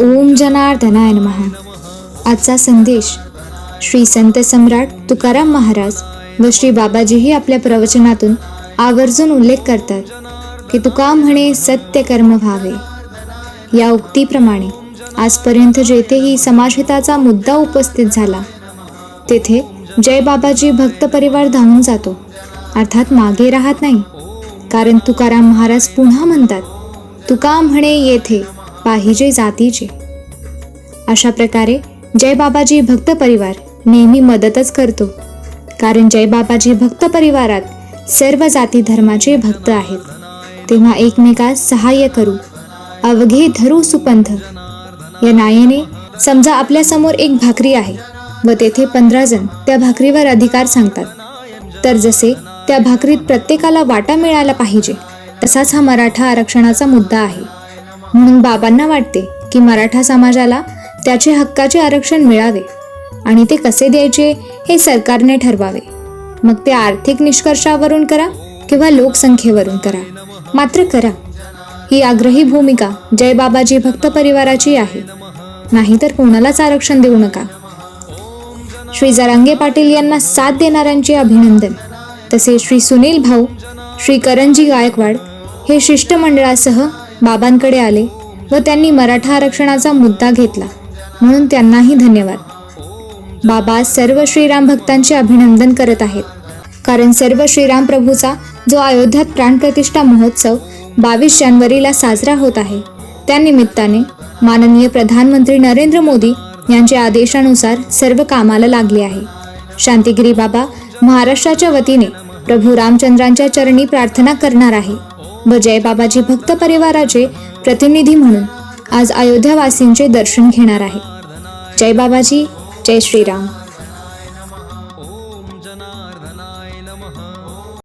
ओम जनार्दनाय नमः. आजचा संदेश श्री संत सम्राट तुकाराम महाराज व श्री बाबाजीही आपल्या प्रवचनातून आवर्जून उल्लेख करतात की तुका म्हणे सत्य कर्म व्हावे. या उक्तीप्रमाणे आजपर्यंत जेथेही समाजहिताचा मुद्दा उपस्थित झाला तेथे जय बाबाजी भक्त परिवार धावून जातो अर्थात मागे राहत नाही. कारण तुकाराम महाराज पुन्हा म्हणतात तुका म्हणे येथे पाहिजे जातीचे. अशा प्रकारे जय बाबाजी भक्त परिवार नेहमी मदतच करतो. कारण जय बाबाजी भक्त परिवारात सर्व जाती धर्माचे भक्त आहेत. तेव्हा एकमेकास सहाय्य करू अवघे धरू सुपंथ. या नायेने समजा आपल्यासमोर एक भाकरी आहे व तेथे पंधरा जण त्या भाकरीवर अधिकार सांगतात. तर जसे त्या भाकरीत प्रत्येकाला वाटा मिळाला पाहिजे तसाच हा मराठा आरक्षणाचा मुद्दा आहे. म्हणून बाबांना वाटते की मराठा समाजाला त्याचे हक्काचे आरक्षण मिळावे आणि ते कसे द्यायचे हे सरकारने ठरवावे. मग ते आर्थिक निष्कर्षावरून करा किंवा लोकसंख्येवरून करा. मात्र करा. ही आग्रही भूमिका जय बाबाजी भक्त परिवाराची आहे. नाहीतर कोणालाच आरक्षण देऊ नका. श्री जरांगे पाटील यांना साथ देणाऱ्यांचे अभिनंदन. तसे श्री सुनील भाऊ श्री करंजी गायकवाड हे शिष्टमंडळासह बाबांकडे आले व त्यांनी मराठा आरक्षणाचा मुद्दा घेतला. म्हणून त्यांनाही धन्यवाद. बाबा सर्व श्रीराम भक्तांचे अभिनंदन करत आहेत. कारण सर्व श्रीराम प्रभूचा जो अयोध्यात प्राणप्रतिष्ठा महोत्सव बावीस जानेवारीला साजरा होत आहे त्यानिमित्ताने माननीय प्रधानमंत्री नरेंद्र मोदी यांच्या आदेशानुसार सर्व कामाला लागले आहे. शांतिगिरी बाबा महाराष्ट्राच्या वतीने प्रभू रामचंद्रांच्या चरणी प्रार्थना करणार आहे. व बाबाजी भक्त परिवाराचे प्रतिनिधी म्हणून आज अयोध्यावासींचे दर्शन घेणार आहे. जय बाबाजी जय श्रीराम.